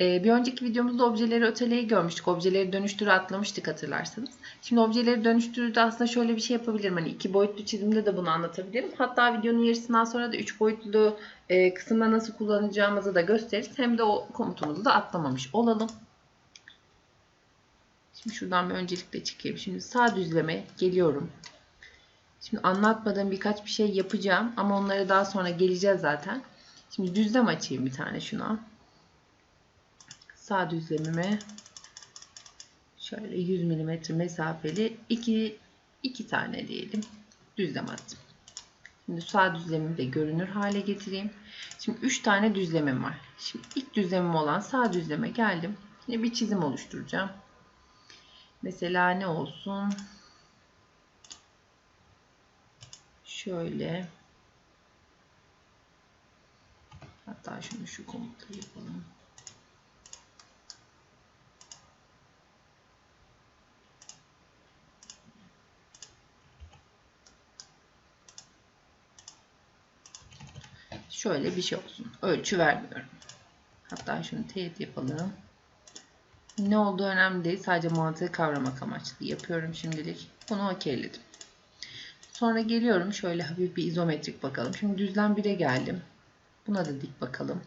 Ee, bir önceki videomuzda objeleri öteleyi görmüştük. Objeleri dönüştürü atlamıştık hatırlarsanız. Şimdi objeleri dönüştürüde aslında şöyle bir şey yapabilirim. Hani iki boyutlu çizimde de bunu anlatabilirim. Hatta videonun yarısından sonra da üç boyutlu e, kısımda nasıl kullanacağımızı da gösteririz. Hem de o komutumuzu da atlamamış olalım. Şimdi şuradan bir öncelikle çıkayım. Şimdi sağ düzleme geliyorum. Şimdi anlatmadığım birkaç bir şey yapacağım ama onlara daha sonra geleceğiz zaten. Şimdi düzlem açayım bir tane şuna. Sağ düzlemime şöyle 100 mm mesafeli iki, iki tane diyelim düzlem attım. Şimdi sağ düzlemimi de görünür hale getireyim. Şimdi 3 tane düzlemim var. Şimdi ilk düzlemim olan sağ düzleme geldim. Şimdi bir çizim oluşturacağım. Mesela ne olsun? Şöyle. Hatta şunu şu komutla yapalım. Şöyle bir şey olsun. Ölçü vermiyorum. Hatta şunu teyit yapalım. Ne olduğu önemli değil. Sadece mantığı kavramak amaçlı yapıyorum şimdilik. Bunu okeyledim. Sonra geliyorum. Şöyle hafif bir izometrik bakalım. Şimdi düzlem 1'e geldim. Buna da dik bakalım.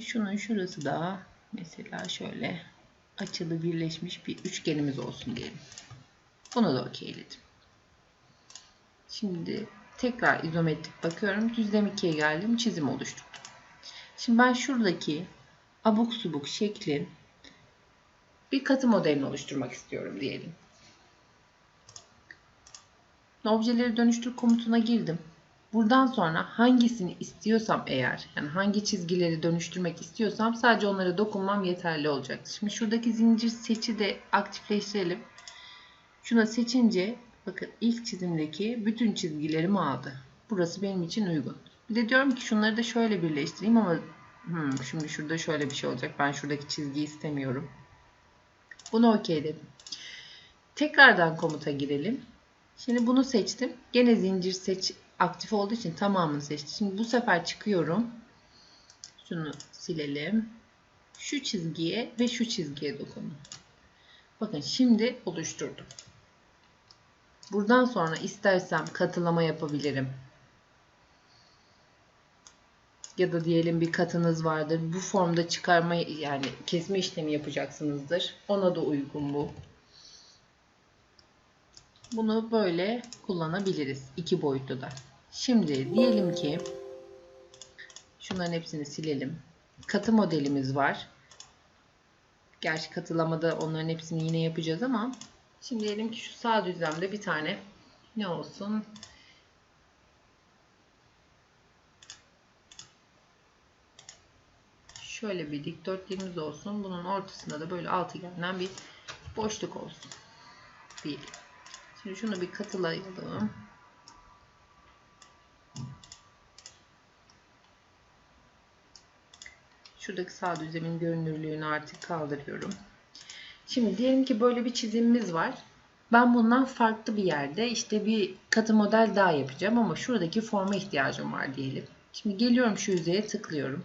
Şunun şurası da mesela şöyle açılı birleşmiş bir üçgenimiz olsun diyelim. Bunu da okeyledim. Şimdi tekrar izometrik bakıyorum. Düzlem 2'ye geldim. Çizim oluşturdum. Şimdi ben şuradaki abuk subuk şeklin bir katı modelini oluşturmak istiyorum diyelim. Objeleri dönüştür komutuna girdim. Buradan sonra hangisini istiyorsam eğer, yani hangi çizgileri dönüştürmek istiyorsam sadece onlara dokunmam yeterli olacaktır. Şimdi şuradaki zincir seçi de aktifleştirelim. Şuna seçince bakın ilk çizimdeki bütün çizgilerimi aldı. Burası benim için uygun. Bir de diyorum ki şunları da şöyle birleştireyim ama hmm, şimdi şurada şöyle bir şey olacak. Ben şuradaki çizgiyi istemiyorum. Bunu okey dedim. Tekrardan komuta girelim. Şimdi bunu seçtim. Gene zincir seç aktif olduğu için tamamını seçtim. Şimdi bu sefer çıkıyorum. Şunu silelim. Şu çizgiye ve şu çizgiye dokunun. Bakın şimdi oluşturdum. Buradan sonra istersem katılama yapabilirim. Ya da diyelim bir katınız vardır. Bu formda çıkarma yani kesme işlemi yapacaksınızdır. Ona da uygun bu. Bunu böyle kullanabiliriz. iki boyutlu da. Şimdi diyelim ki şunların hepsini silelim. Katı modelimiz var. Gerçi katılamada onların hepsini yine yapacağız ama şimdi diyelim ki şu sağ düzlemde bir tane ne olsun? Şöyle bir dikdörtgenimiz olsun. Bunun ortasında da böyle altıgenden bir boşluk olsun. Diyelim. Şimdi şunu bir katılayalım. Şuradaki sağ düzlemin görünürlüğünü artık kaldırıyorum. Şimdi diyelim ki böyle bir çizimimiz var. Ben bundan farklı bir yerde işte bir katı model daha yapacağım ama şuradaki forma ihtiyacım var diyelim. Şimdi geliyorum şu yüzeye tıklıyorum.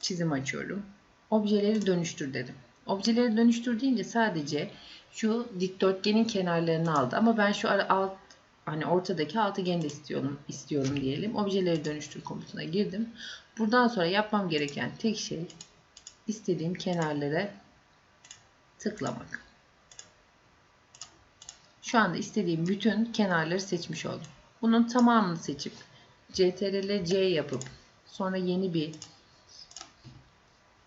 Çizim açıyorum. Objeleri dönüştür dedim. Objeleri dönüştür deyince sadece şu dikdörtgenin kenarlarını aldı. Ama ben şu alt hani ortadaki altıgeni de istiyorum, istiyorum diyelim. Objeleri dönüştür komutuna girdim. Buradan sonra yapmam gereken tek şey istediğim kenarlara tıklamak. Şu anda istediğim bütün kenarları seçmiş oldum. Bunun tamamını seçip CTRL C yapıp sonra yeni bir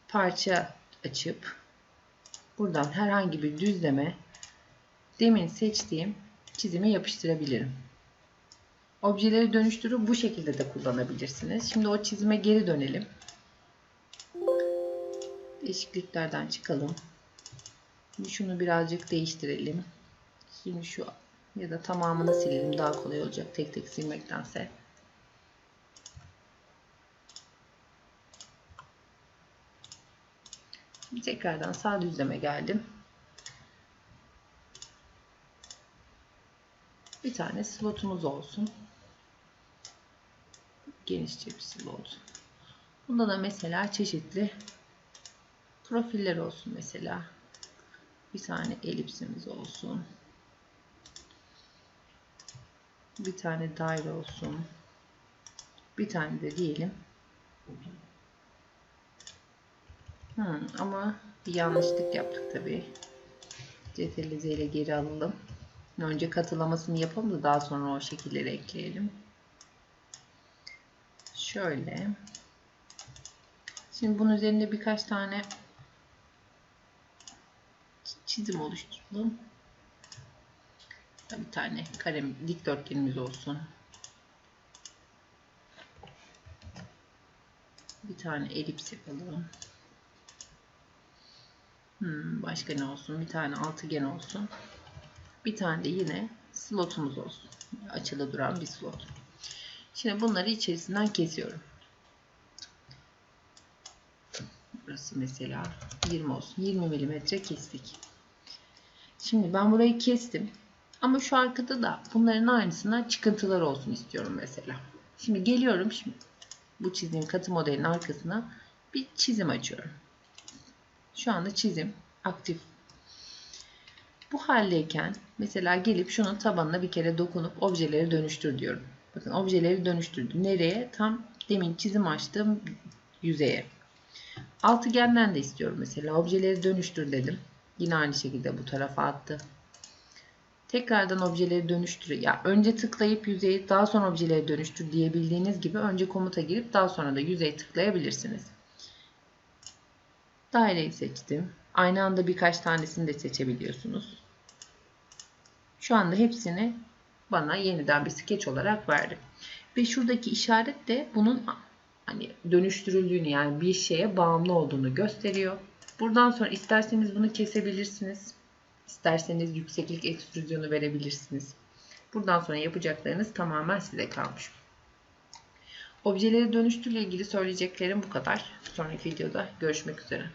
parça açıp buradan herhangi bir düzleme demin seçtiğim çizimi yapıştırabilirim. Objeleri dönüştürüp bu şekilde de kullanabilirsiniz. Şimdi o çizime geri dönelim. Değişikliklerden çıkalım. Şimdi şunu birazcık değiştirelim. Şimdi şu ya da tamamını silelim. Daha kolay olacak tek tek silmektense. Şimdi tekrardan sağ düzleme geldim. Bir tane slotumuz olsun. Genişçe bir slot. Bunda da mesela çeşitli profiller olsun mesela. Bir tane elipsimiz olsun. Bir tane daire olsun. Bir tane de diyelim. Hmm, ama bir yanlışlık yaptık tabi. Ctrl ile geri alalım. Önce katılamasını yapalım da daha sonra o şekilleri ekleyelim. Şöyle. Şimdi bunun üzerinde birkaç tane çizim oluşturalım. Bir tane karem dikdörtgenimiz olsun. Bir tane elips yapalım. Hmm, başka ne olsun? Bir tane altıgen olsun. Bir tane de yine slotumuz olsun. Açılı duran bir slot. Şimdi bunları içerisinden kesiyorum. Burası mesela 20 olsun. 20 milimetre kestik. Şimdi ben burayı kestim. Ama şu arkada da bunların aynısından çıkıntılar olsun istiyorum mesela. Şimdi geliyorum şimdi bu çizdiğim katı modelin arkasına bir çizim açıyorum. Şu anda çizim aktif. Bu haldeyken mesela gelip şunun tabanına bir kere dokunup objeleri dönüştür diyorum. Bakın objeleri dönüştürdü. Nereye? Tam demin çizim açtığım yüzeye. Altıgenden de istiyorum mesela. Objeleri dönüştür dedim. Yine aynı şekilde bu tarafa attı. Tekrardan objeleri dönüştür. Ya önce tıklayıp yüzeyi daha sonra objeleri dönüştür diyebildiğiniz gibi önce komuta girip daha sonra da yüzeyi tıklayabilirsiniz. Daireyi seçtim. Aynı anda birkaç tanesini de seçebiliyorsunuz. Şu anda hepsini bana yeniden bir skeç olarak verdi. Ve şuradaki işaret de bunun hani dönüştürüldüğünü yani bir şeye bağımlı olduğunu gösteriyor. Buradan sonra isterseniz bunu kesebilirsiniz. İsterseniz yükseklik ekstrüzyonu verebilirsiniz. Buradan sonra yapacaklarınız tamamen size kalmış. Objeleri dönüştürle ilgili söyleyeceklerim bu kadar. Sonraki videoda görüşmek üzere.